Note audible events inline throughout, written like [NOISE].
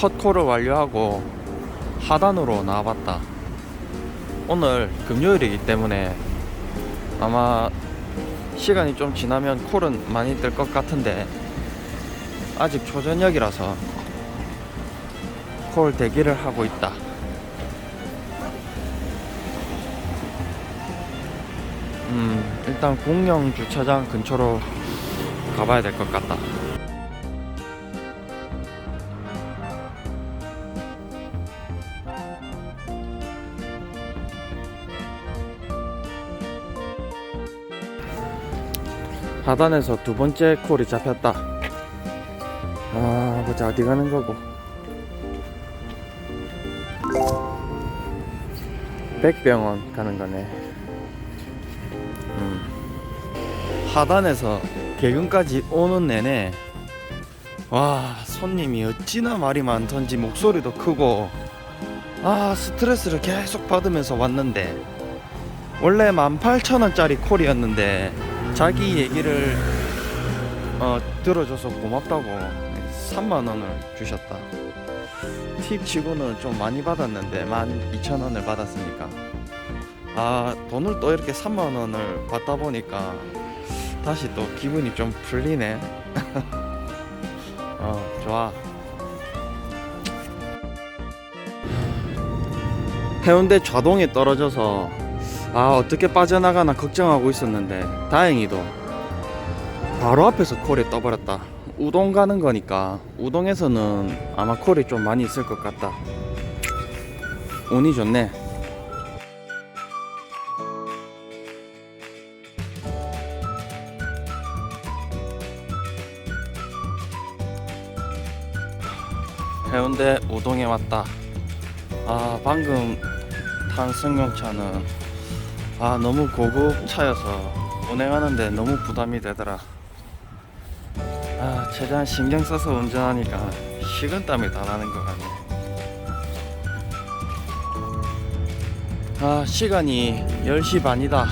첫 콜을 완료하고 하단으로 나와봤다. 오늘 금요일이기 때문에 아마 시간이 좀 지나면 콜은 많이 뜰 것 같은데 아직 초저녁이라서 콜 대기를 하고 있다. 음, 일단 공영 주차장 근처로 가봐야 될 것 같다. 하단에서 두 번째 콜이 잡혔다. 아, 보자 어디 가는 거고. 백병원 가는 거네. 음. 하단에서 개근까지 오는 내내 와 손님이 어찌나 말이 많던지 목소리도 크고 아 스트레스를 계속 받으면서 왔는데 원래 18,000원짜리 콜이었는데 자기 얘기를 어, 들어줘서 고맙다고 3만 원을 주셨다. 팁 치고는 좀 많이 받았는데 12,000원을 받았으니까. 아 돈을 또 이렇게 3만 원을 받다 보니까 다시 또 기분이 좀 풀리네. [LAUGHS] 어 좋아. 해운대 좌동에 떨어져서 아 어떻게 빠져나가나 걱정하고 있었는데 다행히도 바로 앞에서 콜이 떠버렸다. 우동 가는 거니까 우동에서는 아마 콜이 좀 많이 있을 것 같다. 운이 좋네. 해운대 우동에 왔다. 아 방금 탄 승용차는 아 너무 고급 차여서 운행하는데 너무 부담이 되더라. 아 최대한 신경 써서 운전하니까 식은땀이 다 나는 것 같네. 아 시간이 10시 반이다.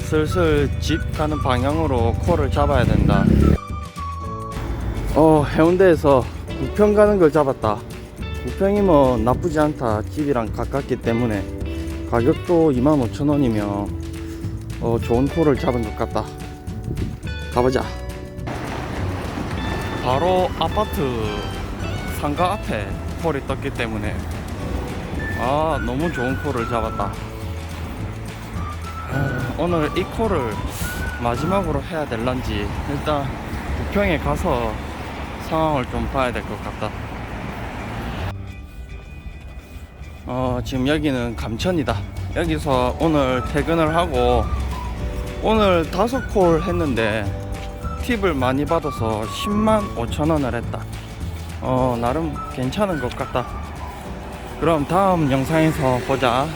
슬슬 집 가는 방향으로 콜을 잡아야 된다. 어 해운대에서 구평 가는 걸 잡았다. 구평이 뭐 나쁘지 않다. 집이랑 가깝기 때문에 가격도 25,000원이면 어, 좋은 콜을 잡은 것 같다. 가보자. 바로 아파트 상가 앞에 콜이 떴기 때문에. 아 너무 좋은 콜을 잡았다. 아, 오늘 이 콜을 마지막으로 해야 될런지 일단 부평에 가서 상황을 좀 봐야 될 것 같다 어, 지금 여기는 감천이다. 여기서 오늘 퇴근을 하고 오늘 다섯 콜 했는데 팁을 많이 받아서 10만 5천 원을 했다. 어 나름 괜찮은 것 같다. 그럼 다음 영상에서 보자